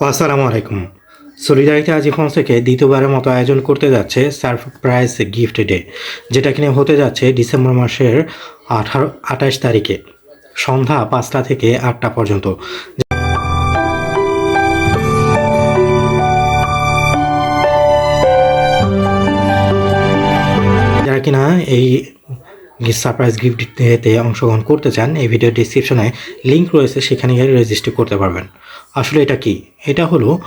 আসসালামু আলাইকুম। সলিডারিটি আজিফন্স থেকে দ্বিতীয়বারের মতো আয়োজন করতে যাচ্ছে সারপ্রাইজ গিফট ডে, যেটা কিনে হতে যাচ্ছে ডিসেম্বর মাসের আঠারো, আঠাশ তারিখে, সন্ধ্যা পাঁচটা থেকে আটটা পর্যন্ত। যারা কিনা এই সারপ্রাইজ গিফট ডেতে অংশগ্রহণ করতে চান, এই ভিডিও ডিসক্রিপশনে লিংক রয়েছে, সেখানে গিয়ে রেজিস্টার করতে পারবেন। আসলে এটা কি? এটা হলো,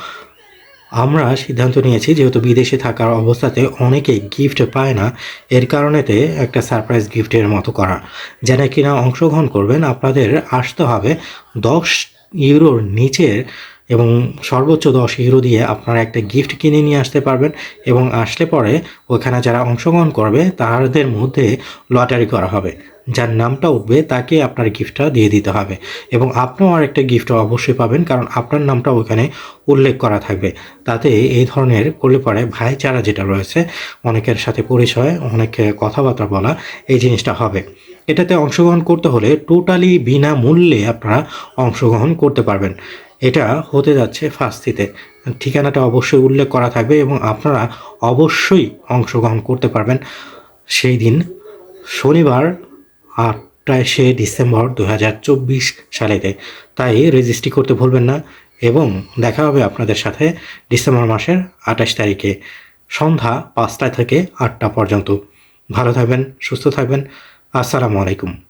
আমরা সিদ্ধান্ত নিয়েছি যেহেতু বিদেশে থাকার অবস্থাতে অনেকে গিফট পায় না, এর কারণেতে একটা সারপ্রাইজ গিফটের মতো করা। যারা কিনা অংশগ্রহণ করবেন, আপনাদের আসতে হবে দশ ইউরোর নিচের এবং সর্বোচ্চ দশ ইউরো দিয়ে আপনারা একটা গিফট কিনে নিয়ে আসতে পারবেন এবং আসলে পরে ওখানে যারা অংশগ্রহণ করবে, তাদের মধ্যে লটারি করা হবে। যার নামটা উঠবে, তাকে আপনার গিফটটা দিয়ে দিতে হবে। এবং আপনিও আর একটা গিফট অবশ্যই পাবেন, কারণ আপনার নামটা ওখানে উল্লেখ করা থাকবে। তাতে এই ধরনের করলে পরে ভাইচারা যেটা রয়েছে, অনেকের সাথে পরিচয়, অনেক কথাবার্তা বলা, এই জিনিসটা হবে। এটাতে অংশগ্রহণ করতে হলে টোটালি বিনামূল্যে আপনারা অংশগ্রহণ করতে পারবেন। এটা হতে যাচ্ছে ফার্স্টিতে ঠিকানাটা অবশ্যই উল্লেখ করা থাকবে এবং আপনারা অবশ্যই অংশগ্রহণ করতে পারবেন সেই দিন, শনিবার আটাশে ডিসেম্বর দু হাজার চব্বিশ সালেতে। তাই রেজিস্ট্রি করতে ভুলবেন না এবং দেখা হবে আপনাদের সাথে ডিসেম্বর মাসের আঠাশ তারিখে সন্ধ্যা পাঁচটা থেকে আটটা পর্যন্ত। ভালো থাকবেন, সুস্থ থাকবেন। আসসালামু আলাইকুম।